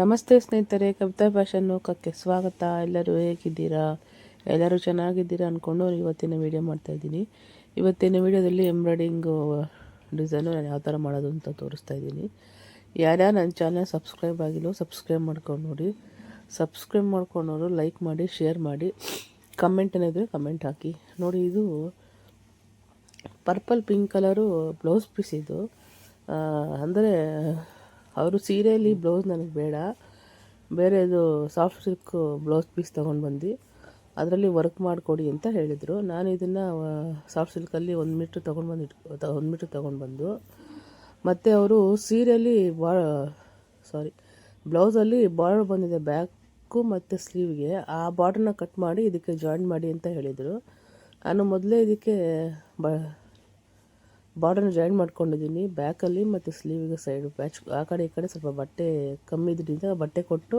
ನಮಸ್ತೆ ಸ್ನೇಹಿತರೆ, ಕವಿತಾ ಫ್ಯಾಷನ್ ನೋಕಕ್ಕೆ ಸ್ವಾಗತ. ಎಲ್ಲರೂ ಹೇಗಿದ್ದೀರಾ? ಎಲ್ಲರೂ ಚೆನ್ನಾಗಿದ್ದೀರಾ ಅಂದ್ಕೊಂಡು ಇವತ್ತಿನ ವೀಡಿಯೋ ಮಾಡ್ತಾಯಿದ್ದೀನಿ ಇವತ್ತಿನ ವೀಡಿಯೋದಲ್ಲಿ ಎಂಬ್ರಾಯ್ಡಿಂಗು ಡಿಸೈನು ನಾನು ಯಾವ ಥರ ಮಾಡೋದು ಅಂತ ತೋರಿಸ್ತಾ ಇದ್ದೀನಿ. ಯಾರ್ಯಾರು ನನ್ನ ಚಾನಲ್ ಸಬ್ಸ್ಕ್ರೈಬ್ ಆಗಿಲ್ಲೋ ಸಬ್ಸ್ಕ್ರೈಬ್ ಮಾಡ್ಕೊಂಡು ನೋಡಿ. ಸಬ್ಸ್ಕ್ರೈಬ್ ಮಾಡ್ಕೊಂಡವರು ಲೈಕ್ ಮಾಡಿ ಶೇರ್ ಮಾಡಿ. ಕಮೆಂಟ್ ಏನಿದ್ರೆ ಕಮೆಂಟ್ ಹಾಕಿ. ನೋಡಿ, ಇದು purple pink colour blouse piece ಇದು. ಅಂದರೆ ಅವರು ಸೀರೆಯಲ್ಲಿ ಬ್ಲೌಸ್ ನನಗೆ ಬೇಡ. ಬೇರೆದು ಸಾಫ್ಟ್ ಸಿಲ್ಕ್ ಬ್ಲೌಸ್ ಪೀಸ್ ತೊಗೊಂಡು ಬಂದು ಅದರಲ್ಲಿ ವರ್ಕ್ ಮಾಡಿಕೊಡಿ ಅಂತ ಹೇಳಿದರು. ನಾನು ಇದನ್ನು ಸಾಫ್ಟ್ ಸಿಲ್ಕಲ್ಲಿ ಒಂದು ಮೀಟ್ರ್ ತೊಗೊಂಡು ಬಂದು ಇಟ್ಕೊ ಒಂದು ಮೀಟ್ರ್ ತೊಗೊಂಡು ಬಂದು, ಮತ್ತು ಅವರು ಸೀರೆಯಲ್ಲಿ ಬಾ ಸಾರಿ ಬ್ಲೌಸಲ್ಲಿ ಬಾರ್ಡರ್ ಬಂದಿದೆ ಬ್ಯಾಕು ಮತ್ತು ಸ್ಲೀವ್ಗೆ ಆ ಬಾರ್ಡ್ರನ್ನ ಕಟ್ ಮಾಡಿ ಇದಕ್ಕೆ ಜಾಯಿನ್ ಮಾಡಿ ಅಂತ ಹೇಳಿದರು. ನಾನು ಮೊದಲೇ ಇದಕ್ಕೆ ಬ ಬಾರ್ಡರ್ನ ಜಾಯಿನ್ ಮಾಡ್ಕೊಂಡಿದ್ದೀನಿ. ಬ್ಯಾಕಲ್ಲಿ ಮತ್ತು ಸ್ಲೀವಿಗೆ ಸೈಡು ಪ್ಯಾಚ್ ಆ ಕಡೆ ಈ ಕಡೆ ಸ್ವಲ್ಪ ಬಟ್ಟೆ ಕಮ್ಮಿ ಇದ್ರಿಂದ ಬಟ್ಟೆ ಕೊಟ್ಟು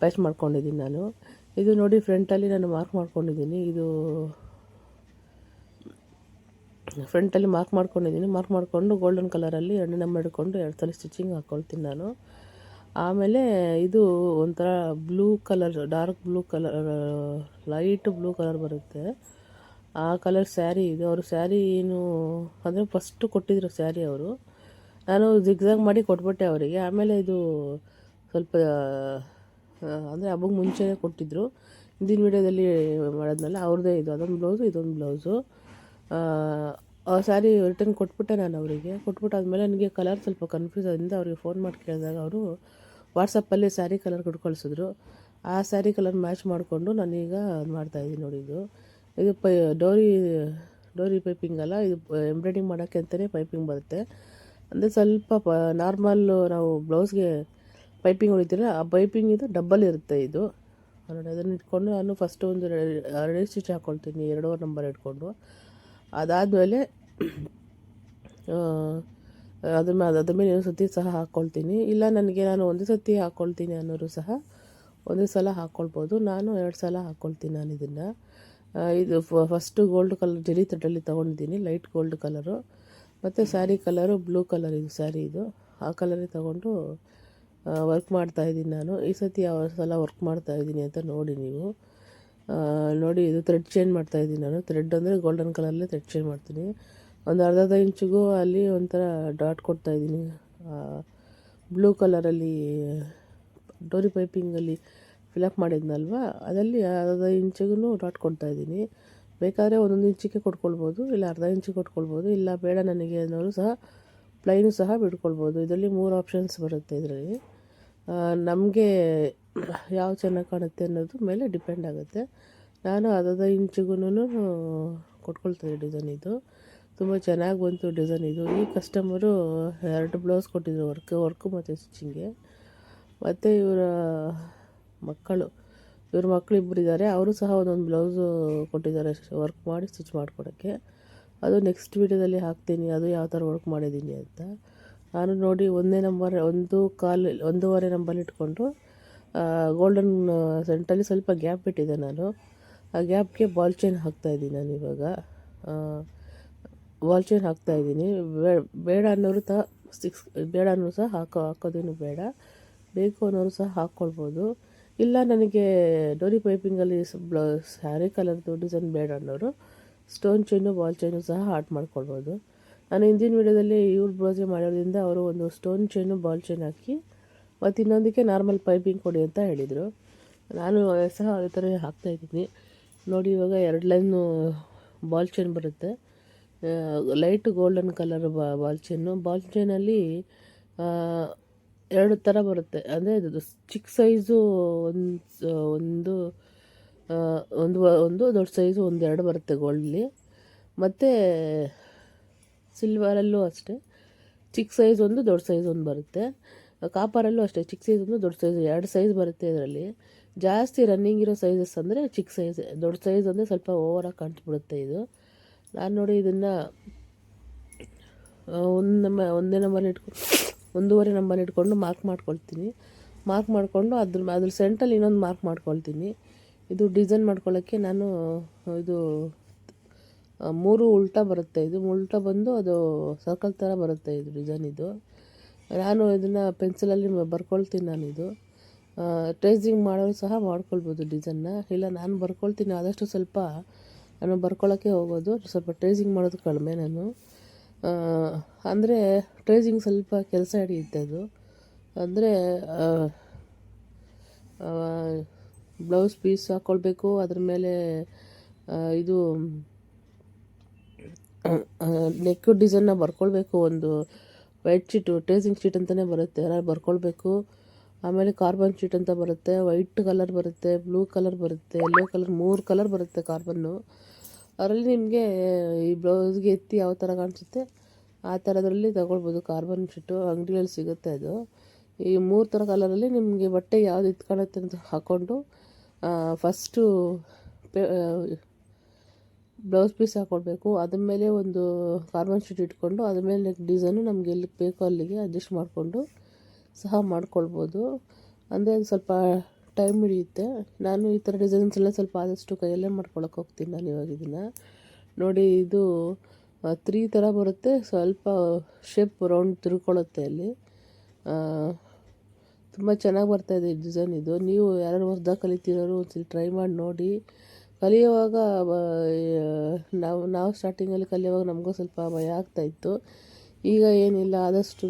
ಪ್ಯಾಚ್ ಮಾಡ್ಕೊಂಡಿದ್ದೀನಿ ನಾನು. ಇದು ನೋಡಿ ಫ್ರಂಟಲ್ಲಿ ನಾನು ಮಾರ್ಕ್ ಮಾಡ್ಕೊಂಡಿದ್ದೀನಿ. ಇದು ಫ್ರಂಟಲ್ಲಿ ಮಾರ್ಕ್ ಮಾಡ್ಕೊಂಡಿದ್ದೀನಿ. ಮಾರ್ಕ್ ಮಾಡಿಕೊಂಡು ಗೋಲ್ಡನ್ ಕಲರಲ್ಲಿ ಎಣ್ಣೆ ನಂಬರ್ ಹಿಡ್ಕೊಂಡು ಎರಡು ಸಲ ಸ್ಟಿಚಿಂಗ್ ಹಾಕ್ಕೊಳ್ತೀನಿ ನಾನು. ಆಮೇಲೆ ಇದು ಒಂಥರ blue colour dark blue colour light blue colour ಬರುತ್ತೆ. ಆ ಕಲರ್ ಸ್ಯಾರಿ ಇದು. ಅವರು ಸ್ಯಾರಿ ಏನು ಅಂದರೆ ಫಸ್ಟು ಕೊಟ್ಟಿದ್ರು ಸ್ಯಾರಿ ಅವರು. ನಾನು ಜಿಗ್ಜಾಗ್ ಮಾಡಿ ಕೊಟ್ಬಿಟ್ಟೆ ಅವರಿಗೆ. ಆಮೇಲೆ ಇದು ಸ್ವಲ್ಪ ಅಂದರೆ ಹಬ್ಬಕ್ಕೆ ಮುಂಚೆನೇ ಕೊಟ್ಟಿದ್ದರು ಹಿಂದಿನ ವೀಡಿಯೋದಲ್ಲಿ ಮಾಡಿದ್ಮೇಲೆ ಅವ್ರದ್ದೇ ಇದು. ಅದೊಂದು ಬ್ಲೌಸು ಇದೊಂದು ಬ್ಲೌಸು ಆ ಸ್ಯಾರಿ ರಿಟರ್ನ್ ಕೊಟ್ಬಿಟ್ಟೆ ನಾನು ಅವರಿಗೆ. ಕೊಟ್ಬಿಟ್ಟಾದ್ಮೇಲೆ ನನಗೆ ಕಲರ್ ಸ್ವಲ್ಪ ಕನ್ಫ್ಯೂಸ್ ಆದ್ದರಿಂದ ಅವ್ರಿಗೆ ಫೋನ್ ಮಾಡಿ ಕೇಳಿದಾಗ ಅವರು ವಾಟ್ಸಪ್ಪಲ್ಲಿ ಸ್ಯಾರಿ ಕಲರ್ ಕೊಟ್ಟು ಆ ಸ್ಯಾರಿ ಕಲರ್ ಮ್ಯಾಚ್ ಮಾಡಿಕೊಂಡು ನಾನೀಗ ಮಾಡ್ತಾಯಿದ್ದೀನಿ ನೋಡಿ ಇದು ಪೈ, ಡೋರಿ ಡೋರಿ ಪೈಪಿಂಗ್ ಅಲ್ಲ, ಇದು ಎಂಬ್ರಾಯ್ಡಿಂಗ್ ಮಾಡೋಕ್ಕೆ ಅಂತಲೇ ಪೈಪಿಂಗ್ ಬರುತ್ತೆ. ಅಂದರೆ ಸ್ವಲ್ಪ ಪ ನಾರ್ಮಲ್ಲು ನಾವು ಬ್ಲೌಸ್ಗೆ ಪೈಪಿಂಗ್ ಹೊಡಿತೀರ ಆ ಪೈಪಿಂಗ್ ಇದು ಡಬ್ಬಲ್ ಇರುತ್ತೆ ಇದು. ನೋಡಿ, ಅದನ್ನು ಇಟ್ಕೊಂಡು ನಾನು ಫಸ್ಟ್ ಒಂದು ರೆಡಿ ಸ್ಟಿಚ್ ಹಾಕ್ಕೊಳ್ತೀನಿ ಎರಡೂವರೆ ನಂಬರ್ ಇಟ್ಕೊಂಡು. ಅದಾದಮೇಲೆ ಅದ್ರ ಮೇಲೆ ಅದ್ರ ಮೇಲೆ ಇನ್ನೊಂದು ಸತಿ ಸಹ ಹಾಕ್ಕೊಳ್ತೀನಿ ಇಲ್ಲ, ನನಗೆ ನಾನು ಒಂದೇ ಸತಿ ಹಾಕ್ಕೊಳ್ತೀನಿ ಅನ್ನೋರು ಸಹ ಒಂದೇ ಸಲ ಹಾಕ್ಕೊಳ್ಬೋದು ನಾನು ಎರಡು ಸಲ ಹಾಕ್ಕೊಳ್ತೀನಿ ನಾನು ಇದನ್ನು. ಇದು ಫಸ್ಟು ಗೋಲ್ಡ್ ಕಲರ್ ಜರಿ ತಟ್ಟಲ್ಲಿ ತೊಗೊಂಡಿದ್ದೀನಿ ಲೈಟ್ ಗೋಲ್ಡ್ ಕಲರು ಮತ್ತು ಸ್ಯಾರಿ ಕಲರು ಬ್ಲೂ ಕಲರ್ ಇದು ಸ್ಯಾರಿ ಇದು. ಆ ಕಲರೇ ತೊಗೊಂಡು ವರ್ಕ್ ಮಾಡ್ತಾ ಇದ್ದೀನಿ ನಾನು. ಈ ಸತಿ ಯಾವ ಸಲ ವರ್ಕ್ ಮಾಡ್ತಾ ಇದ್ದೀನಿ ಅಂತ ನೋಡಿ ನೀವು. ನೋಡಿ ಇದು ಥ್ರೆಡ್ ಚೇಂಜ್ ಮಾಡ್ತಾ ಇದ್ದೀನಿ ನಾನು. ಥ್ರೆಡ್ ಅಂದರೆ ಗೋಲ್ಡನ್ ಕಲರಲ್ಲೇ ಥ್ರೆಡ್ ಚೇಂಜ್ ಮಾಡ್ತೀನಿ. ಒಂದು ಅರ್ಧ ಇಂಚಿಗೂ ಅಲ್ಲಿ ಒಂಥರ ಡಾಟ್ ಕೊಡ್ತಾ ಇದ್ದೀನಿ. ಬ್ಲೂ ಕಲರಲ್ಲಿ ಡೋರಿ ಪೈಪಿಂಗಲ್ಲಿ ಫಿಲಪ್ ಮಾಡಿದ್ನಲ್ವ? ಅದರಲ್ಲಿ ಅರ್ಧ ಇಂಚಿಗೂ ಡಾಟ್ ಕೊಡ್ತಾಯಿದ್ದೀನಿ ಬೇಕಾದರೆ ಒಂದೊಂದು ಇಂಚಿಗೆ ಕೊಟ್ಕೊಳ್ಬೋದು ಇಲ್ಲ ಅರ್ಧ ಇಂಚಿಗೆ ಕೊಟ್ಕೊಳ್ಬೋದು ಇಲ್ಲ ಬೇಡ ನನಗೆ ಅನ್ನೋರು ಸಹ ಪ್ಲೈನು ಸಹ ಬಿಟ್ಕೊಳ್ಬೋದು ಇದರಲ್ಲಿ ಮೂರು ಆಪ್ಷನ್ಸ್ ಬರುತ್ತೆ ಇದರಲ್ಲಿ. ನಮಗೆ ಯಾವ ಚೆನ್ನಾಗಿ ಕಾಣುತ್ತೆ ಅನ್ನೋದು ಮೇಲೆ ಡಿಪೆಂಡ್ ಆಗುತ್ತೆ. ನಾನು ಅರ್ಧ ಇಂಚಿಗೂ ಕೊಟ್ಕೊಳ್ತೀನಿ ಡಿಸೈನ್ ಇದು. ತುಂಬ ಚೆನ್ನಾಗಿ ಬಂತು ಡಿಸೈನ್ ಇದು. ಈ ಕಸ್ಟಮರು ಎರಡು ಬ್ಲೌಸ್ ಕೊಟ್ಟಿದ್ರು ವರ್ಕ್ ವರ್ಕು ಮತ್ತು ಸ್ಟಿಚಿಂಗೆ ಮತ್ತು ಇವರ ಮಕ್ಕಳು. ಇವ್ರ ಮಕ್ಕಳು ಇಬ್ಬರಿದ್ದಾರೆ ಅವರು ಸಹ ಒಂದೊಂದು ಬ್ಲೌಸು ಕೊಟ್ಟಿದ್ದಾರೆ. ವರ್ಕ್ ಮಾಡಿ ಸ್ಟಿಚ್ ಮಾಡಿಕೊಡೋಕ್ಕೆ ಅದು ನೆಕ್ಸ್ಟ್ ವೀಡಿಯೋದಲ್ಲಿ ಹಾಕ್ತೀನಿ. ಅದು ಯಾವ ಥರ ವರ್ಕ್ ಮಾಡಿದ್ದೀನಿ ಅಂತ. ನಾನು ನೋಡಿ ಒಂದೇ ನಂಬರ್ ಒಂದು ಕಾಲು, ಒಂದೂವರೆ ನಂಬರ್ ಇಟ್ಕೊಂಡು ಗೋಲ್ಡನ್ ಸೆಂಟಲ್ಲಿ ಸ್ವಲ್ಪ ಗ್ಯಾಪ್ ಬಿಟ್ಟಿದ್ದೆ ನಾನು. ಆ ಗ್ಯಾಪ್ಗೆ ಬಾಲ್ ಚೈನ್ ಹಾಕ್ತಾಯಿದ್ದೀನಿ ನಾನು ಇವಾಗ. ಬಾಲ್ ಚೈನ್ ಹಾಕ್ತಾಯಿದ್ದೀನಿ ಬೇಡ ಅನ್ನೋರು ಸಹ ಸಿಕ್ಸ್ ಬೇಡ ಅನ್ನೋರು ಸಹ ಹಾಕೋ, ಹಾಕೋದೇನು ಬೇಡ. ಬೇಕು ಅನ್ನೋರು ಸಹ ಹಾಕ್ಕೊಳ್ಬೋದು. ಇಲ್ಲ, ನನಗೆ ಡೋರಿ ಪೈಪಿಂಗಲ್ಲಿ ಬ್ಲೌ, ಸ್ಯಾರಿ ಕಲರ್ದು ಡಿಸೈನ್ ಬೇಡ ಅನ್ನೋರು, ಸ್ಟೋನ್ ಚೈನು, ಬಾಲ್ ಚೈನು ಸಹ ಆರ್ಟ್ ಮಾಡ್ಕೊಳ್ಬೋದು. ನಾನು ಹಿಂದಿನ ವೀಡಿಯೋದಲ್ಲಿ ಇವ್ರ ಬ್ಲೌಸೇ ಮಾಡೋದ್ರಿಂದ ಅವರು ಒಂದು ಸ್ಟೋನ್ ಚೈನು, ಬಾಲ್ ಚೈನ್ ಹಾಕಿ, ಮತ್ತು ಇನ್ನೊಂದಕ್ಕೆ ನಾರ್ಮಲ್ ಪೈಪಿಂಗ್ ಕೊಡಿ ಅಂತ ಹೇಳಿದರು. ನಾನು ಸಹ ಅದೇ ಥರ ಹಾಕ್ತಾಯಿದ್ದೀನಿ ನೋಡಿ, ಇವಾಗ ಎರಡು ಲೈನು ಬಾಲ್ ಚೈನ್ ಬರುತ್ತೆ. Light golden colour ball chain. Ball ಚೈನಲ್ಲಿ ಎರಡು ಥರ ಬರುತ್ತೆ. ಅಂದರೆ ಇದು ಚಿಕ್ಕ ಸೈಜು ಒಂದು ಒಂದು ಒಂದು ಒಂದು ದೊಡ್ಡ ಸೈಜು ಒಂದು ಎರಡು ಬರುತ್ತೆ ಗೋಲ್ಡಲ್ಲಿ ಮತ್ತು ಸಿಲ್ವರಲ್ಲೂ ಅಷ್ಟೇ. ಚಿಕ್ಕ ಸೈಜ್ ಒಂದು, ದೊಡ್ಡ ಸೈಜ್ ಒಂದು ಬರುತ್ತೆ. ಕಾಪರಲ್ಲೂ ಅಷ್ಟೇ, ಚಿಕ್ಕ ಸೈಜ್ ಒಂದು, ದೊಡ್ಡ ಸೈಜ್ ಎರಡು ಸೈಜ್ ಬರುತ್ತೆ ಇದರಲ್ಲಿ. ಜಾಸ್ತಿ ರನ್ನಿಂಗ್ ಇರೋ ಸೈಜಸ್ ಅಂದರೆ ಚಿಕ್ಕ ಸೈಜ್ ದೊಡ್ಡ ಸೈಜ್ ಅಂದರೆ ಸ್ವಲ್ಪ ಓವರಾಗಿ ಕಾಣಿಸ್ಬಿಡುತ್ತೆ ಇದು. ನಾನು ನೋಡಿ ಇದನ್ನು ಒಂದು ನಮ್ಮ, ಒಂದೇ ನಂಬರ್ ಇಟ್ಕೊಂಡು ಒಂದೂವರೆ ನಂಬರ್ ಇಟ್ಕೊಂಡು ಮಾರ್ಕ್ ಮಾಡ್ಕೊಳ್ತೀನಿ. ಮಾರ್ಕ್ ಮಾಡಿಕೊಂಡು ಅದ್ರ ಅದ್ರ ಸೆಂಟಲ್ಲಿ ಇನ್ನೊಂದು ಮಾರ್ಕ್ ಮಾಡ್ಕೊಳ್ತೀನಿ. ಇದು ಡಿಸೈನ್ ಮಾಡ್ಕೊಳ್ಳೋಕ್ಕೆ ನಾನು, ಇದು ಮೂರು ಉಲ್ಟಾ ಬರುತ್ತೆ ಇದು. ಉಲ್ಟಾ ಬಂದು ಅದು ಸರ್ಕಲ್ ಥರ ಬರುತ್ತೆ ಇದು ಡಿಸೈನ್ ಇದು. ನಾನು ಇದನ್ನು ಪೆನ್ಸಿಲಲ್ಲಿ ಬರ್ಕೊಳ್ತೀನಿ ನಾನು ಇದು. ಟ್ರೇಸಿಂಗ್ ಮಾಡೋರು ಸಹ ಮಾಡ್ಕೊಳ್ಬೋದು ಡಿಸೈನ್ನ ಇಲ್ಲ, ನಾನು ಬರ್ಕೊಳ್ತೀನಿ ಆದಷ್ಟು ಸ್ವಲ್ಪ, ನಾನು ಬರ್ಕೊಳ್ಳೋಕ್ಕೆ ಹೋಗೋದು. ಸ್ವಲ್ಪ ಟ್ರೇಸಿಂಗ್ ಮಾಡೋದು ಕಡಿಮೆ ನಾನು. ಅಂದರೆ ಟ್ರೇಸಿಂಗ್ ಸ್ವಲ್ಪ ಕೆಲಸ ಹಿಡಿಯುತ್ತದು ಅದು ಅಂದರೆ ಬ್ಲೌಸ್ ಪೀಸ್ ಹಾಕ್ಕೊಳ್ಬೇಕು ಅದ್ರ ಮೇಲೆ ಇದು ನೆಕ್ ಡಿಸೈನ್ನ ಬರ್ಕೊಳ್ಬೇಕು, ಒಂದು ವೈಟ್ ಶೀಟು ಟ್ರೇಸಿಂಗ್ ಶೀಟ್ ಅಂತಲೇ ಬರುತ್ತೆ ಏನಾದ್ರು ಬರ್ಕೊಳ್ಬೇಕು. ಆಮೇಲೆ ಕಾರ್ಬನ್ ಶೀಟ್ ಅಂತ ಬರುತ್ತೆ ವೈಟ್ ಕಲರ್ ಬರುತ್ತೆ ಬ್ಲೂ ಕಲರ್ ಬರುತ್ತೆ ಎಲ್ಲೋ ಕಲರ್ ಮೂರು ಕಲರ್ ಬರುತ್ತೆ ಕಾರ್ಬನ್ನು ಅದರಲ್ಲಿ ನಿಮಗೆ ಈ ಬ್ಲೌಸ್ಗೆ ಎತ್ತಿ ಯಾವ ಥರ ಕಾಣಿಸುತ್ತೆ? ಆ ಥರದ್ರಲ್ಲಿ ತಗೊಳ್ಬೋದು. ಕಾರ್ಬನ್ ಶೀಟು ಅಂಗಡಿಯಲ್ಲಿ ಸಿಗುತ್ತೆ ಅದು. ಈ ಮೂರು ಥರ ಕಲರಲ್ಲಿ ನಿಮಗೆ ಬಟ್ಟೆ ಯಾವ್ದು ಎತ್ಕೊಳುತ್ತೆ ಅಂತ ಹಾಕ್ಕೊಂಡು ಫಸ್ಟು ಬ್ಲೌಸ್ ಪೀಸ್ ಹಾಕ್ಕೊಳ್ಬೇಕು ಅದ್ರ ಮೇಲೆ ಒಂದು ಕಾರ್ಬನ್ ಶೀಟ್ ಇಟ್ಕೊಂಡು ಅದ್ರ ಮೇಲೆ ಡಿಸೈನು ನಮಗೆ ಎಲ್ಲಿಗೆ ಬೇಕೋ ಅಲ್ಲಿಗೆ ಅಡ್ಜಸ್ಟ್ ಮಾಡಿಕೊಂಡು ಸಹ ಮಾಡ್ಕೊಳ್ಬೋದು. ಅಂದರೆ ಅದು ಸ್ವಲ್ಪ ಟೈಮ್ ಹಿಡಿಯುತ್ತೆ. ನಾನು ಈ ಥರ ಡಿಸೈನ್ಸ್ ಎಲ್ಲ ಸ್ವಲ್ಪ ಆದಷ್ಟು ಕೈಯಲ್ಲೇ ಮಾಡ್ಕೊಳಕ್ಕೆ ಹೋಗ್ತೀನಿ ನಾನು ಇವಾಗ ಇದನ್ನು. ನೋಡಿ, ಇದು ತ್ರೀ ಥರ ಬರುತ್ತೆ. ಸ್ವಲ್ಪ ಶೇಪ್ ರೌಂಡ್ ತಿರ್ಕೊಳ್ಳುತ್ತೆ ಅಲ್ಲಿ. ತುಂಬ ಚೆನ್ನಾಗಿ ಬರ್ತಾಯಿದೆ ಈ ಡಿಸೈನ್ ಇದು. ನೀವು ಯಾರು ಹೊಸ್ದಾಗಿ ಕಲಿತಿರೋರು ಒಂದ್ಸಲ ಟ್ರೈ ಮಾಡಿ ನೋಡಿ. ಕಲಿಯುವಾಗ ನಾವು ನಾವು ಸ್ಟಾರ್ಟಿಂಗಲ್ಲಿ ಕಲಿಯುವಾಗ ನಮಗೂ ಸ್ವಲ್ಪ ಭಯ ಆಗ್ತಾಯಿತ್ತು ಈಗ ಏನಿಲ್ಲ ಆದಷ್ಟು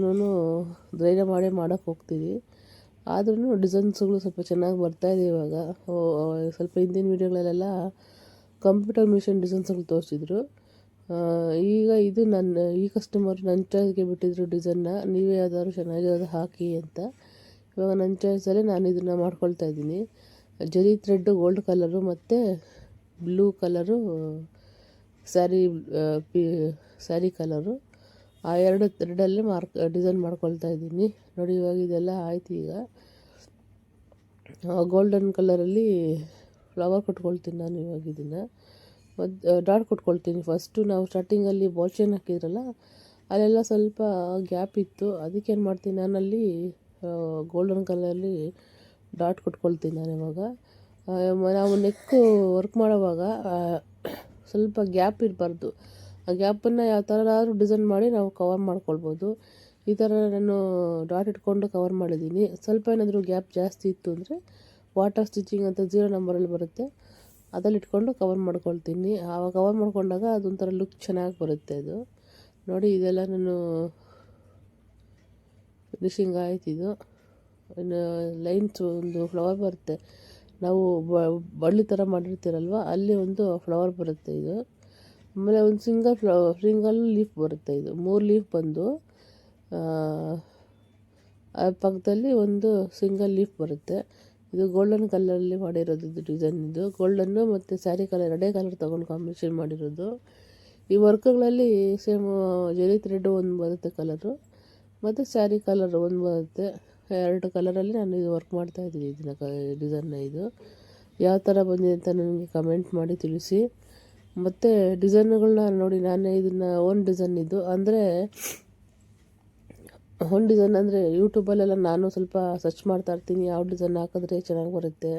ಧೈರ್ಯ ಮಾಡೇ ಮಾಡೋಕ್ಕೆ ಹೋಗ್ತೀವಿ. ಆದ್ರೂ ಡಿಸೈನ್ಸ್ಗಳು ಸ್ವಲ್ಪ ಚೆನ್ನಾಗಿ ಬರ್ತಾಯಿದೆ ಇವಾಗ. ಓ- ಓ, ಸ್ವಲ್ಪ ಹಿಂದಿನ ವೀಡಿಯೋಗಳಲ್ಲೆಲ್ಲ ಕಂಪ್ಯೂಟರ್ ಮಿಷನ್ ಡಿಸೈನ್ಸ್ಗಳು ತೋರಿಸಿದ್ರು. ಈಗ ಇದು ನನ್ನ ಈ ಕಸ್ಟಮರ್ ನನ್ನ ಚಾಯ್ಸ್ಗೆ ಬಿಟ್ಟಿದ್ರು ಡಿಸೈನ್ನ ನೀವೇ ಯಾವ್ದಾದ್ರು ಚೆನ್ನಾಗಿರೋದು ಹಾಕಿ ಅಂತ. ಇವಾಗ ನನ್ನ ಚಾಯ್ಸಲ್ಲೇ ನಾನು ಇದನ್ನು ಮಾಡ್ಕೊಳ್ತಾ ಇದ್ದೀನಿ. ಜರಿ ಥ್ರೆಡ್ ಗೋಲ್ಡ್ ಕಲರು ಮತ್ತು ಬ್ಲೂ ಕಲರು ಸ್ಯಾರಿ ಪಿ ಸ್ಯಾರಿ ಕಲರು ಆ ಎರಡು ಥ್ರೆಡಲ್ಲೇ ಮಾರ್ಕ್ ಡಿಸೈನ್ ಮಾಡ್ಕೊಳ್ತಾ ಇದ್ದೀನಿ. ನೋಡಿ, ಇವಾಗ ಇದೆಲ್ಲ ಆಯ್ತು ಈಗ. ಗೋಲ್ಡನ್ ಕಲರಲ್ಲಿ ಫ್ಲವರ್ ಕೊಟ್ಕೊಳ್ತೀನಿ ನಾನು ಇವಾಗ ಇದನ್ನು. ಮತ್ತು ಡಾಟ್ ಕೊಟ್ಕೊಳ್ತೀನಿ ಫಸ್ಟು ನಾವು ಸ್ಟಾರ್ಟಿಂಗಲ್ಲಿ ಬಾಲ್ ಚೈನ್ ಹಾಕಿದ್ರಲ್ಲ, ಅಲ್ಲೆಲ್ಲ ಸ್ವಲ್ಪ ಗ್ಯಾಪ್ ಇತ್ತು. ಅದಕ್ಕೇನು ಮಾಡ್ತೀನಿ ನಾನಲ್ಲಿ ಗೋಲ್ಡನ್ ಕಲರಲ್ಲಿ ಡಾಟ್ ಕೊಟ್ಕೊಳ್ತೀನಿ ನಾನು ಇವಾಗ. ನಾವು ನೆಕ್ಕು ವರ್ಕ್ ಮಾಡೋವಾಗ ಸ್ವಲ್ಪ ಗ್ಯಾಪ್ ಇರಬಾರ್ದು. ಆ ಗ್ಯಾಪನ್ನು ಯಾವ ಥರನಾದ್ರೂ ಡಿಸೈನ್ ಮಾಡಿ ನಾವು ಕವರ್ ಮಾಡ್ಕೊಳ್ಬೋದು. ಈ ಥರ ನಾನು ಡಾಟ್ ಇಟ್ಕೊಂಡು ಕವರ್ ಮಾಡಿದ್ದೀನಿ. ಸ್ವಲ್ಪ ಏನಾದರೂ ಗ್ಯಾಪ್ ಜಾಸ್ತಿ ಇತ್ತು ಅಂದರೆ ವಾಟರ್ ಸ್ಟಿಚಿಂಗ್ ಅಂತ ಜೀರೋ ನಂಬರಲ್ಲಿ ಬರುತ್ತೆ. ಅದಲ್ಲಿ ಇಟ್ಕೊಂಡು ಕವರ್ ಮಾಡ್ಕೊಳ್ತೀನಿ. ಆವಾಗ ಕವರ್ ಮಾಡ್ಕೊಂಡಾಗ ಅದೊಂಥರ ಲುಕ್ ಚೆನ್ನಾಗಿ ಬರುತ್ತೆ ಅದು. ನೋಡಿ, ಇದೆಲ್ಲ ನಾನು ಫಿನಿಶಿಂಗ್ ಆಯ್ತು ಇದು. ಇನ್ನು ಲೈನ್ಸ್ ಒಂದು ಫ್ಲವರ್ ಬರುತ್ತೆ. ನಾವು ಬಳ್ಳಿ ಥರ ಮಾಡಿರ್ತೀರಲ್ವ, ಅಲ್ಲಿ ಒಂದು ಫ್ಲವರ್ ಬರುತ್ತೆ ಇದು. ಆಮೇಲೆ ಒಂದು ಸಿಂಗಲ್ ಫ್ಲವ ಸಿಂಗಲ್ ಲೀಫ್ ಬರುತ್ತೆ ಇದು. ಮೂರು ಲೀಫ್ ಬಂದು ಆ, ಪಕ್ಕದಲ್ಲಿ ಒಂದು ಸಿಂಗಲ್ ಲೀಫ್ ಬರುತ್ತೆ. ಇದು ಗೋಲ್ಡನ್ ಕಲರಲ್ಲಿ ಮಾಡಿರೋದು ಇದು ಡಿಸೈನ್ ಇದು. ಗೋಲ್ಡನ್ನು ಮತ್ತು ಸ್ಯಾರಿ ಕಲರ್ ಎರಡೇ ಕಲರ್ ತೊಗೊಂಡು ಕಾಂಬಿನೇಷನ್ ಮಾಡಿರೋದು. ಈ ವರ್ಕ್ಗಳಲ್ಲಿ ಸೇಮ್ ಜೆರಿ ಥ್ರೆಡ್ ಒಂದು ಬರುತ್ತೆ ಕಲರು ಮತ್ತು ಸ್ಯಾರಿ ಕಲರ್ ಒಂದು ಬರುತ್ತೆ. ಎರಡು ಕಲರಲ್ಲಿ ನಾನು ಇದು ವರ್ಕ್ ಮಾಡ್ತಾ ಇದ್ದೀನಿ ಇದನ್ನ ಕ ಡಿಸೈನ್ನ ಇದು. ಯಾವ ಥರ ಬಂದಿದೆ ಅಂತ ನನಗೆ ಕಮೆಂಟ್ ಮಾಡಿ ತಿಳಿಸಿ. ಮತ್ತು ಡಿಸೈನ್ಗಳನ್ನ ನೋಡಿ ನಾನೇ ಇದನ್ನು ಓನ್ ಡಿಸೈನ್ ಇದು ಅಂದರೆ ಓನ್ ಡಿಸೈನ್ ಅಂದರೆ ಯೂಟ್ಯೂಬಲ್ಲೆಲ್ಲ ನಾನು ಸ್ವಲ್ಪ ಸರ್ಚ್ ಮಾಡ್ತಾ ಇರ್ತೀನಿ, ಯಾವ ಡಿಸೈನ್ ಹಾಕಿದ್ರೆ ಚೆನ್ನಾಗಿ ಬರುತ್ತೆ.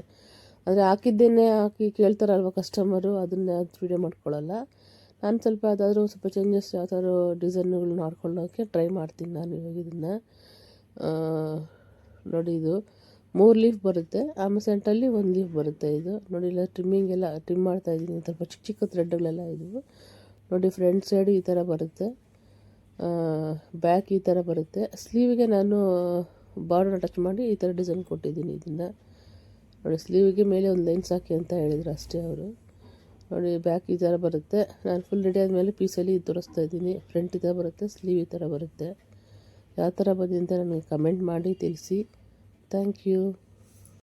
ಅಂದರೆ ಹಾಕಿದ್ದೇನೆ, ಹಾಕಿ ಕೇಳ್ತಾರಲ್ವ ಕಸ್ಟಮರು ಅದನ್ನ ವೀಡಿಯೋ ಮಾಡ್ಕೊಳ್ಳಲ್ಲ. ನಾನು ಸ್ವಲ್ಪ ಅದಾದರೂ ಸ್ವಲ್ಪ ಚೇಂಜಸ್ ಯಾವ್ದಾದ್ರು ಡಿಸೈನ್ಗಳನ್ನ ಮಾಡ್ಕೊಳ್ಳೋಕ್ಕೆ ಟ್ರೈ ಮಾಡ್ತೀನಿ ನಾನು ಇವಾಗ ಇದನ್ನು. ನೋಡಿ ಇದು. ಮೂರು ಲೀಫ್ ಬರುತ್ತೆ ಆಮೇಲೆ ಸೆಂಟಲ್ಲಿ ಒಂದು ಲೀಫ್ ಬರುತ್ತೆ ಇದು. ನೋಡಿ ಇಲ್ಲ ಟ್ರಿಮ್ಮಿಂಗ್ ಎಲ್ಲ ಟ್ರಿಮ್ ಮಾಡ್ತಾ ಇದ್ದೀನಿ ಸ್ವಲ್ಪ ಚಿಕ್ಕ ಚಿಕ್ಕ ಥ್ರೆಡ್ಗಳೆಲ್ಲ ಇದು. ನೋಡಿ ಫ್ರಂಟ್ ಸೈಡ್ ಈ ಥರ ಬರುತ್ತೆ. ಬ್ಯಾಕ್ ಈ ಥರ ಬರುತ್ತೆ. ಸ್ಲೀವಿಗೆ ನಾನು ಬಾರ್ಡರ್ ಟಚ್ ಮಾಡಿ ಈ ಥರ ಡಿಸೈನ್ ಕೊಟ್ಟಿದ್ದೀನಿ ಇದನ್ನು. ನೋಡಿ ಸ್ಲೀವಿಗೆ ಮೇಲೆ ಒಂದು ಲೈನ್ಸ್ ಹಾಕಿ ಅಂತ ಹೇಳಿದ್ರು ಅಷ್ಟೇ ಅವರು. ನೋಡಿ ಬ್ಯಾಕ್ ಈ ಥರ ಬರುತ್ತೆ. ನಾನು ಫುಲ್ ರೆಡಿ ಆದಮೇಲೆ ಪೀಸಲ್ಲಿ ಇದು ತೋರಿಸ್ತಾ ಇದ್ದೀನಿ. ಫ್ರಂಟ್ ಈ ಥರ ಬರುತ್ತೆ ಸ್ಲೀವ್ ಈ ಥರ ಬರುತ್ತೆ. ಯಾವ ಥರ ಬಂದಿದೆ ಅಂತ ನನಗೆ ಕಮೆಂಟ್ ಮಾಡಿ ತಿಳಿಸಿ. Thank you.